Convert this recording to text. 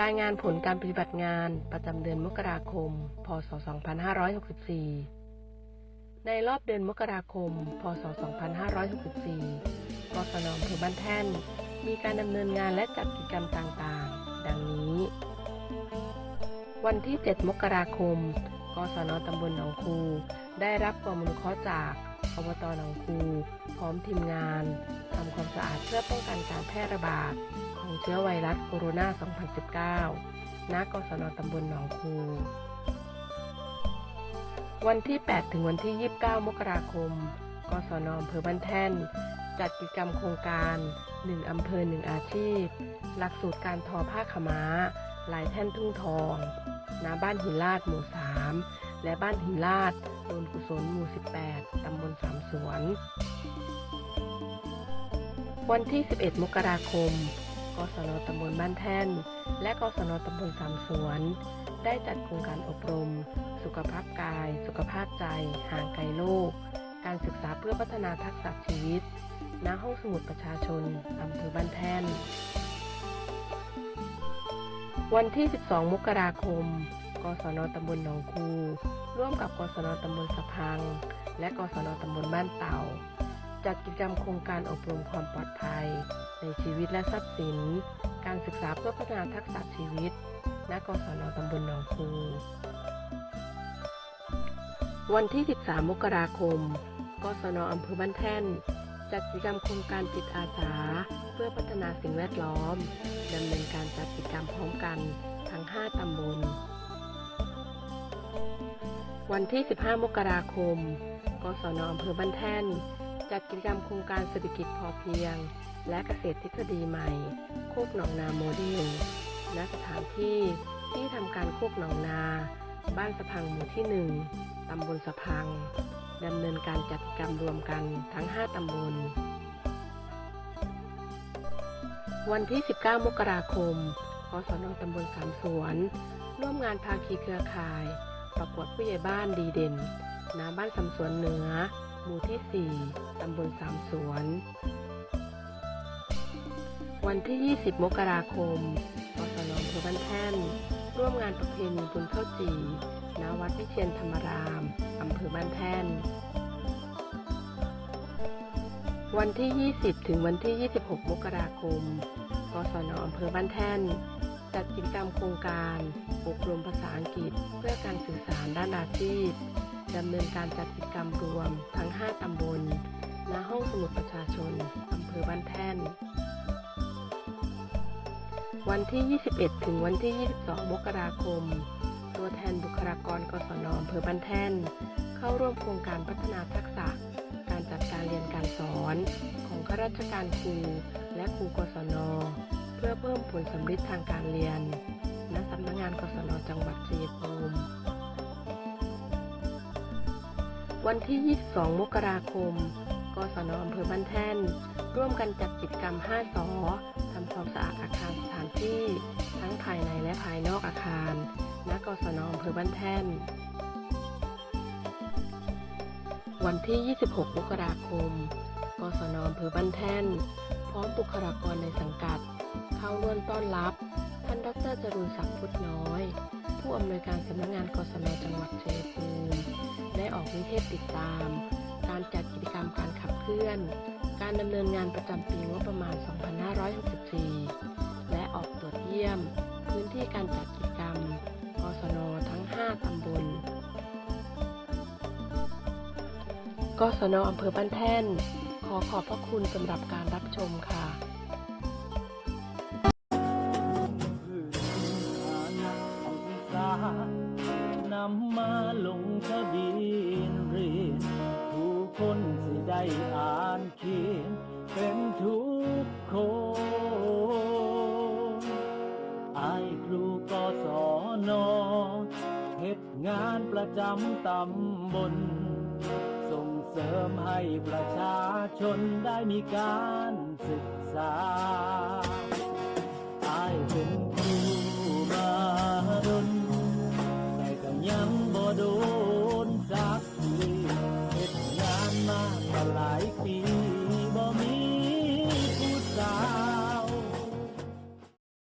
รายงานผลการปฏิบัติงานประจำเดือนมกราคม พศ 2564 ในรอบเดือนมกราคม พศ 2564 กศนอำเภอบ้านแท่น มีการดำเนินงานและจัดกิจกรรมต่างๆ ดังนี้ วันที่ 7 มกราคม กศนตำบลหนองคู ได้รับความอนุเคราะห์จาก อบตหนองคูพร้อมทีมงานทำความสะอาดเพื่อป้องกันการแพร่ระบาด ของเชื้อไวรัสโคโรนา 2019 ณ กศนตำบลหนองคู วันที่ 8 ถึงวันที่ 29 มกราคม กศนอำเภอบ้านแท่น จัดกิจกรรมโครงการ 1 อำเภอ 1 อาชีพ หลักสูตรการทอผ้าขาวม้า ลายแท่นทุ่งทอง ณ บ้านหินลาดหมู่ 3 และบ้านหินลาด โดนกุศลหมู่ 18 ตำบลสามสวน วันที่ 11 มกราคม กศนตำบลบ้านแท่น และกศนตำบลสามสวน ได้จัดโครงการอบรม สุขภาพกาย สุขภาพใจ ห่างไกลโรคการศึกษาเพื่อพัฒนาทักษะชีวิต ณ ห้องสมุดประชาชน อำเภอบ้านแท่น วันที่ 12 มกราคม กศนตำบลหนองคู ร่วมกับกศนตำบลสะพัง และกศนตำบลบ้านเต่า จัดกิจกรรมโครงการอบรมความปลอดภัย ในชีวิตและทรัพย์สิน การศึกษาเพื่อพัฒนาทักษะชีวิต ณ กศนตำบลหนองคูวันที่ 13 มกราคม กศนอำเภอบ้านแท่น จัดกิจกรรมโครงการจิตอาสา เพื่อพัฒนาสิ่งแวดล้อม ดำเนินการจัดกิจกรรมพร้อมกันทั้ง 5 ตำบล วันที่ 15 มกราคม กศนอำเภอบ้านแท่น จัดกิจกรรมโครงการเศรษฐกิจพอเพียง และเกษตรทฤษฎีใหม่ โคกหนองนาโมเดล ณ สถานที่ที่ทำการโคกหนองนา บ้านสะพังหมู่ที่ 1 ตำบลสะพัง ดำเนินการจัดกิจกรรมรวมกันทั้ง 5 ตำบล วันที่ 19 มกราคม กศนตำบลสามสวน ร่วมงานภาคีเครือข่าย ประกวดผู้ใหญ่บ้านดีเด่นณบ้านสำสวนเหนือ หมู่ที่ 4 ตำบลสามสวน วันที่ 20 มกราคมกศนอำเภอบ้านแท่น ร่วมงานประเพณีบุญเข้าจีณวัดวิเชียนธรรมราม อำเภอบ้านแท่น วันที่ 20 ถึงวันที่ 26 มกราคมกศนอำเภอบ้านแท่น จัดกิจกรรมโครงการอบรมภาษาอังกฤษ เพื่อการสื่อสารด้านอาชีพดำเนินการจัดกิจกรรมรวมทั้ง 5 ตำบล ณ ห้องสมุดประชาชน อำเภอบ้านแท่น วันที่ 21 ถึงวันที่ 22 มกราคม ตัวแทนบุคลากรกศนอำเภอบ้านแท่น เข้าร่วมโครงการพัฒนาทักษะ การจัดการเรียนการสอน ของข้าราชการครูและครูกศน เพื่อเพิ่มผลสำฤทธิ์ทางการเรียน ณ สำนักงานกศนจังหวัดชัยภูมิวันที่ 22 มกราคม กศนอำเภอบ้านแท่น ร่วมกันจัดกิจกรรม 5 สอทำความสะอาดอาคารสถานที่ ทั้งภายในและภายนอกอาคาร ณ กศนอำเภอบ้านแท่น วันที่ 26 มกราคม กศนอำเภอบ้านแท่น ร้อมบุคลากรในสังกัด เข้าร่วมต้อนรับ ท่านดรจรูนศักดิ์พุทธน้อย ผู้อำนวยการสำนักงานกศนจังหวัดชัยภูมิได้ออกนิเทศติดตาม การจัดกิจกรรมการขับเคลื่อน การดำเนินงานประจำปีงบประมาณ 2564 และออกตรวจเยี่ยม พื้นที่การจัดกิจกรรมกศนทั้ง 5 ตำบลกศนอำเภอบ้านแท่น อขอบพระคุณสำหรับการรับชมค่ะนำมาลงทะเบียนเรียนผู้คนสิได้อ่านเขียนเป็นทุกคนอายครูกศนอเฮ็ดงานประจำตำบล เสริมให้ประชาชนได้มีการศึกษา